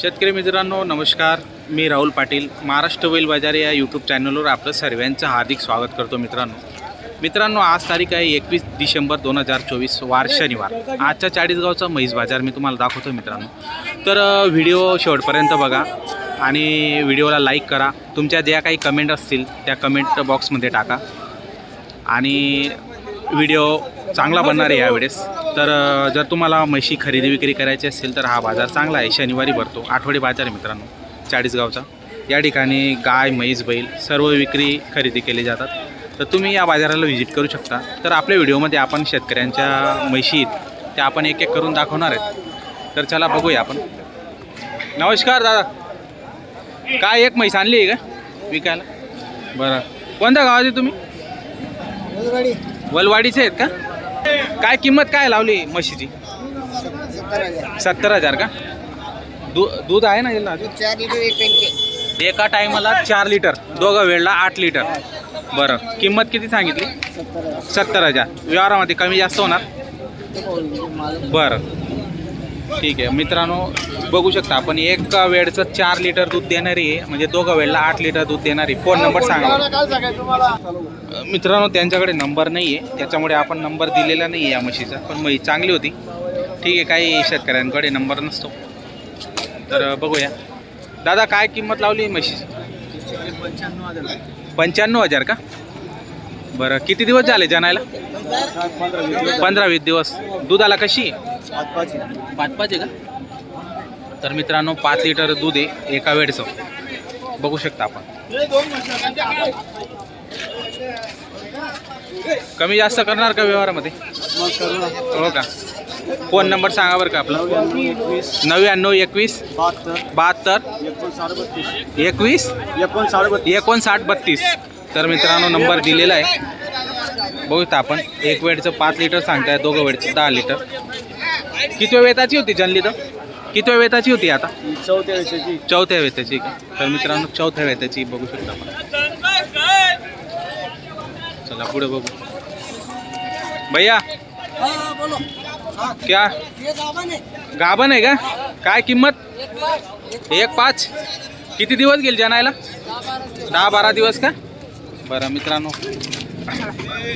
शेतकरी मित्रांनो नमस्कार. मी राहुल पाटील महाराष्ट्र बैल बाजार या यूट्यूब चॅनलवर आपलं सर्वांचं हार्दिक स्वागत करतो मित्रांनो. मित्रांनो आज तारीख आहे एकवीस डिसेंबर दोन हजार चोवीस वार शनिवार. आजच्या चाळीसगावचा म्हैस बाजार मी तुम्हाला दाखवतो मित्रांनो. तर व्हिडिओ शेवटपर्यंत बघा आणि व्हिडिओला लाईक करा. तुमच्या ज्या काही कमेंट असतील त्या कमेंट बॉक्समध्ये टाका. आणि व्हिडिओ चांगला बनणार आहे यावेळेस. तर जर तुम्हाला म्हशी खरेदी विक्री करायची असेल तर हा बाजार चांगला आहे. शनिवारी भरतो. आठवडे बाजार आहे मित्रांनो चाळीसगावचा. या ठिकाणी गाय म्हैस बैल सर्व विक्री खरेदी केली जातात. तर तुम्ही या बाजाराला व्हिजिट करू शकता. तर आपल्या व्हिडिओमध्ये आपण शेतकऱ्यांच्या म्हशी त्या आपण एक एक करून दाखवणार आहेत. तर चला बघूया आपण. नमस्कार दादा. काय एक म्हैस आणली आहे का विकायला? बरं. कोणत्या गावाचे तुम्ही? वलवाडीचे आहेत का? काय किंमत काय लावली म्हशीची? सत्तर हजार का? दू दूध आहे ना याला? चार लिटर एका टायमाला चार लिटर दोघं वेळला आठ लिटर बरं किंमत किती सांगितली? सत्तर हजार. व्यवहारामध्ये कमी जास्त होणार? बरं. ठीक आहे. मित्रांनो बघू शकता आपण एक वेळचं चार लिटर दूध देणारी आहे. म्हणजे दोघं वेळला आठ लिटर दूध देणारी फोन नंबर सांगा. मित्रांनो त्यांच्याकडे नंबर नाही आहे. त्याच्यामुळे आपण नंबर दिलेला नाही आहे या म्हशीचा. पण म्हैस चांगली होती. ठीक आहे काही शेतकऱ्यांकडे नंबर नसतो. तर बघूया. दादा काय किंमत लावली म्हशीची? पंच्याण्णव हजार का? बरं किती दिवस झाले जनायला? पंधरा वीस दिवस. दुधाला कशी पाच पाच आहे का? तर मित्रांनो पाच लिटर दूध आहे एका वेळचं. बघू शकता आपण. कमी जास्त करणार का व्यवहारामध्ये? हो का? फोन नंबर सांगा बरं का आपला. नव्याण्णव एकवीस बहात्तर. एकवीस एकोणसाठ बत्तीस. तर मित्रांनो नंबर दिलेला आहे. बघूया आपण. एक वेळचं पाच लिटर सांगताय दोघं वेळचं दहा लिटर. किती वेताची होती जनली तर? किती वेताची होती आता? चौथ्या वेताची. का? तर मित्रांनो चौथ्या वेताची बघू शकता आपण. चला पुढे बघू. भैया क्या? गाभण आहे. का? काय किंमत? एक पाच. किती दिवस गेल जनायला? दहा बारा दिवस का? बरं मित्रांनो.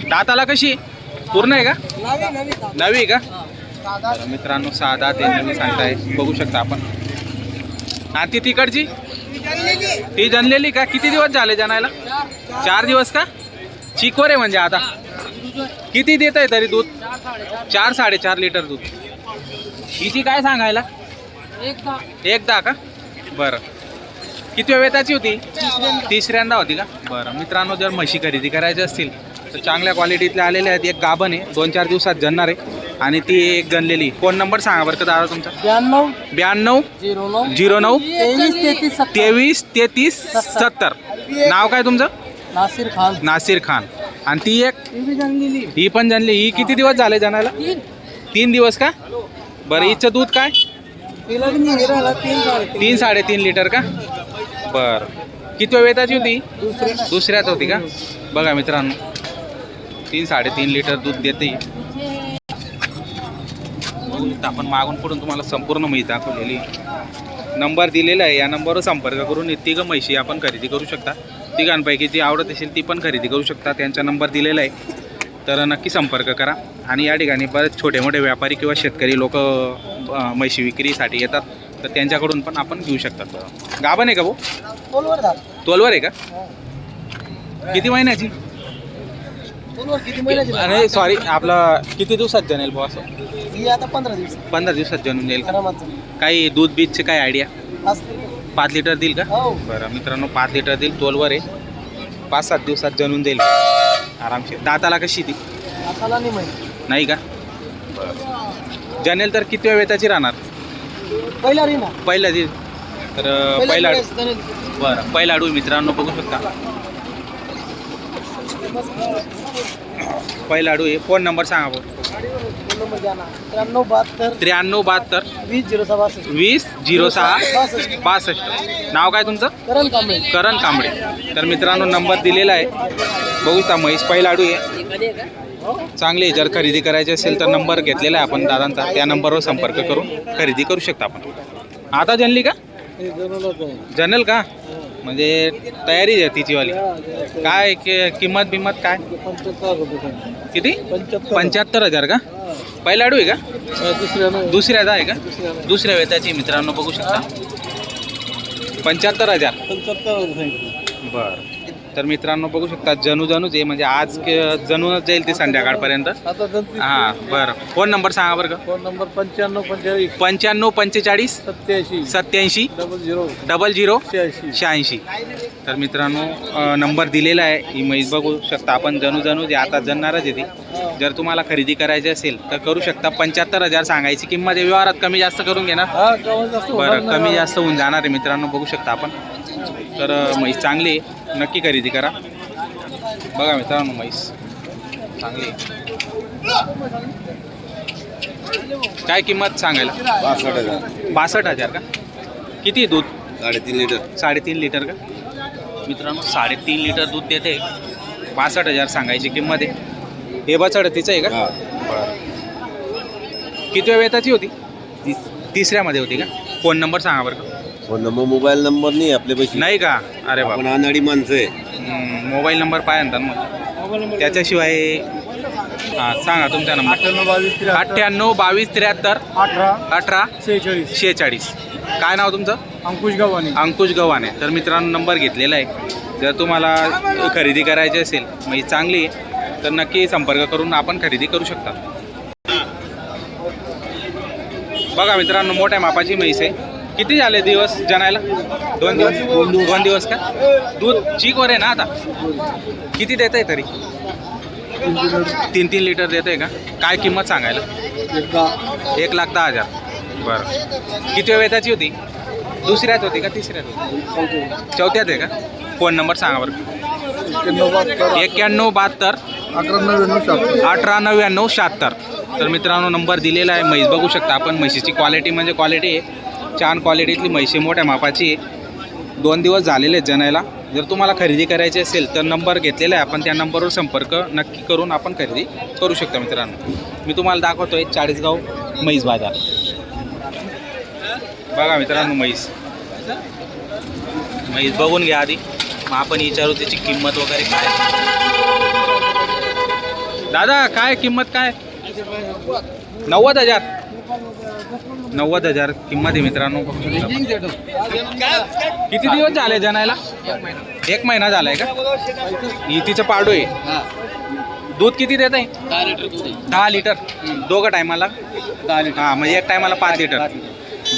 दाताला कशी? पूर्ण आहे का? नवी आहे का? बरं मित्रांनो साधा त्यांनी सांगताय. बघू शकता आपण. हा ती तिकडची? ती जनलेली का? किती दिवस झाले जनायला? चार दिवस का? चिकवर आहे म्हणजे आता. किती देत आहे तरी दूध? चार साडेचार लिटर दूध. हिची काय सांगायला? एकदा का? बरं. किती वेताची होती? तिसऱ्यांदा होती का? बरं. मित्रांनो जर म्हशी खरेदी करायची असतील तर चांगल्या क्वालिटीतल्या आलेल्या आहेत. एक गाभण आहे. दोन चार दिवसात जनणार आहे. आणि ती एक जनलेली फोन नंबर सांगा बरं का दादा तुमचा? ब्याण्णव ब्याण्णव झिरो नऊ झिरो नऊ तेवीस तेहतीस सत्तर. तेवीस तेहतीस सत्तर. नाव काय तुमचं? नासिर खान. नासिर खान. आणि ती एक? ही पण जनली ही किती दिवस झाले जनाला तीन. दिवस का? बरं हिचं दूध काय? तीन साडे तीन साडेतीन लिटर का? बर. किती वेताची होती? दुसरी दुसऱ्यात होती का? बघा मित्रांनो. तीन साडेतीन लिटर दूध देते. शकता आपण मागून पुढून तुम्हाला संपूर्ण म्हैस दाखवलेली. नंबर दिलेला आहे या नंबरवर संपर्क करून तिघं म्हैशी आपण खरेदी करू शकता. तिघांपैकी जी आवडत असेल ती पण खरेदी करू शकता. त्यांचा नंबर दिलेला आहे. तर नक्की संपर्क करा. आणि या ठिकाणी बरेच छोटे मोठे व्यापारी किंवा शेतकरी लोक म्हैशी विक्रीसाठी येतात. तर त्यांच्याकडून पण आपण घेऊ शकतात गाभण आहे का भाऊ? तोलवर आहे का? किती महिन्याची? अरे सॉरी आपला किती दिवसात जनेल भाऊ असं? ही आता पंधरा दिवस. पंधरा दिवसात जनून येईल का काही दूध बीजचे काय आयडिया पाच पाच लिटर देईल का? हो. बरं मित्रांनो पाच लिटर देईल. तोलवर आहे. पाच सात दिवसात जनून देईल. आरामशीर. दाताला कशी ती? आताला नाही माहिती. नाही का? जनेल तर किती वेळ वेताची राहणार? पहिला री ना पहिला तर पहिला जणेल. बरं पहिला आडू मित्रांनो बघू शकता. पहिला आडू आहे. फोन नंबर सांगा त्र्याण्णव बहात्तर त्र्याण्णव बहात्तर वीस झिरो सहा बासष्ट. वीस झिरो सहा बासष्ट नाव काय तुमचं? करण कांबळे. करण कांबळे तर मित्रांनो नंबर दिलेला आहे. बघू शकता म्हैस पहिला आडू आहे. चांगली. जर खरेदी करायची असेल तर नंबर घेतलेला आहे आपण दादांचा. त्या नंबरवर संपर्क करून खरेदी करू शकता आपण. आता जनली का? जनरल का? म्हणजे तयारी आहे तिचीवाली. काय कि- किंमत बिंमत काय? किती? पंच्याहत्तर हजार का? पहिला आडू आहे का? दुसऱ्याचा आहे का? दुसऱ्या वेताची मित्रांनो बघू शकता. पंच्याहत्तर हजार. बरं. तर मित्रांनो बघू शकता जणू जणूच आहे म्हणजे आज जणूनच जाईल ते संध्याकाळपर्यंत. हां बरं. फोन नंबर सांगा बरं का? फोन नंबर पंच्याण्णव पंचेचाळीस. पंच्याण्णव पंचेचाळीस सत्याऐंशी. सत्याऐंशी डबल झिरो. डबल झिरो शहाऐंशी. शहाऐंशी. तर मित्रांनो नंबर दिलेला आहे. ही म्हैस बघू शकता आपण जणू जणू जे आता जणणारच आहे ती. जर तुम्हाला खरेदी करायची असेल तर करू शकता. पंच्याहत्तर हजार सांगायची किंमत आहे. व्यवहारात कमी जास्त करून घेणार. हा बरं. कमी जास्त होऊन जाणार आहे मित्रांनो. बघू शकता आपण. तर म्हैस चांगली आहे. नक्की खरेदी करा. बघा मित्रांनो म्हैस. चांगली. काय किंमत सांगायला? बासष्ट हजार. बासष्ट हजार का? किती दूध? साडेतीन लिटर. साडेतीन लिटर का? मित्रांनो साडेतीन लिटर दूध देते. बासष्ट हजार सांगायची किंमत आहे. हे बचड तिचं आहे का? किती वेताची होती? तीस. तिसऱ्यामध्ये होती का? फोन नंबर सांगा बरं का. फोन नंबर मोबाईल नंबर नाही आपल्या पैसे नाही का? अरे आपण बाबा अनाडी माणसं आहे. मोबाईल नंबर पाय म्हणतात मग. त्याच्याशिवाय हां सांगा तुमचा नंबर. अठ्ठ्याण्णव बावीस त्र्याहत्तर. अठ्ठ्याण्णव बावीस त्र्याहत्तर. अठरा. अठरा. सेहेचाळीस शेहेचाळीस. काय नाव तुमचं? अंकुश गव्हाणे. अंकुश गव्हाणे. तर मित्रांनो नंबर घेतलेला आहे. जर तुम्हाला खरेदी करायची असेल म्हणजे चांगली आहे. तर नक्की संपर्क करून आपण खरेदी करू शकता. बघा मित्रांनो मोठ्या मापाची म्हैस आहे. किती झाले दिवस जनायला? दोन दिवस? दोन दिवस का? दूध चीकवर आहे ना आता? किती देत आहे तरी? तीन तीन लिटर देत आहे का? काय किंमत सांगायला? एक लाख दहा हजार. बरं. किती वेताची होती? दुसऱ्यात होती का तिसऱ्यात होती? चौथ्यात आहे का? फोन नंबर सांगा बरं. एक्क्याण्णव बहात्तर. अकरा अठरा नव्याण्णव शहात्तर. तर मित्रांनो नंबर दिलेला आहे. म्हैस बघू शकता आपण. म्हशीची क्वालिटी म्हणजे क्वालिटी आहे. छान क्वालिटीतली म्हैशी मोठ्या मापाची दोन दिवस झालेले आहेत जनायला. जर तुम्हाला खरेदी करायची असेल तर नंबर घेतलेला आहे. आपण त्या नंबरवर संपर्क नक्की करून आपण खरेदी करू शकता मित्रांनो. मी तुम्हाला दाखवतो आहे चाळीसगाव म्हैस बाजार. बघा मित्रांनो म्हैस. म्हैस बघून घ्या आधी. मग आपण विचारू त्याची किंमत वगैरे काय दादा काय किंमत काय? नव्वद हजार. नव्वद हजार किंमत आहे मित्रांनो. किती दिवस झाले जनायला? एक महिना झालाय का? ही तिचं पाडू आहे. दूध किती देत आहे? दहा लिटर. दोघं टायमाला? दहा लिटर हां म्हणजे एक टायमाला पाच लिटर.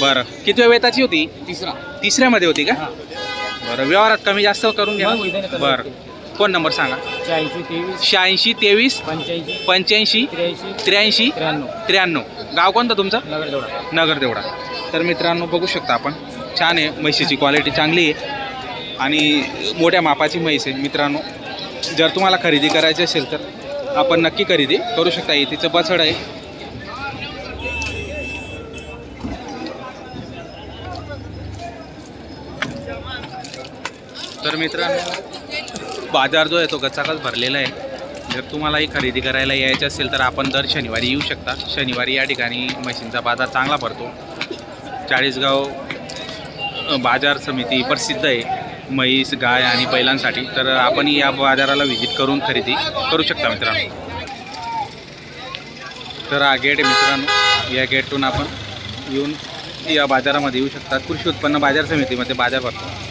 बरं. किती वेळ वेताची होती? तिसरा. तिसऱ्यामध्ये होती का? बरं व्यवहारात कमी जास्त करून घ्या. बरं. फोन नंबर सांगा. शहाऐंशी तेवीस. शहाऐंशी तेवीस. पंच्याऐंशी. पंच्याऐंशी. त्र्याऐंशी. त्र्याऐंशी. त्र्याण्णव. त्र्याण्णव. गाव कोणतं तुमचं? नगर तेवढा नगर तेवढा तर मित्रांनो बघू शकता आपण. छान आहे म्हशीची क्वालिटी चांगली आहे. आणि मोठ्या मापाची म्हैस आहे मित्रांनो. जर तुम्हाला खरेदी करायची असेल तर आपण नक्की खरेदी करू शकता. तिचं बछड आहे. तर मित्रांनो बाजार जो आहे तो गचाकच भरलेला आहे. जर तुम्हालाही खरेदी करायला यायचं असेल तर आपण दर शनिवारी येऊ शकता. शनिवारी या ठिकाणी म्हशींचा बाजार चांगला भरतो. चाळीसगाव बाजार समिती प्रसिद्ध आहे. म्हैस गाय आणि बैलांसाठी. तर आपण या बाजाराला व्हिजिट करून खरेदी करू शकता मित्रांनो. तर हा गेट आहे मित्रांनो. या गेटतून आपण येऊन या बाजारामध्ये येऊ शकता. कृषी उत्पन्न बाजार समितीमध्ये बाजार भरतो.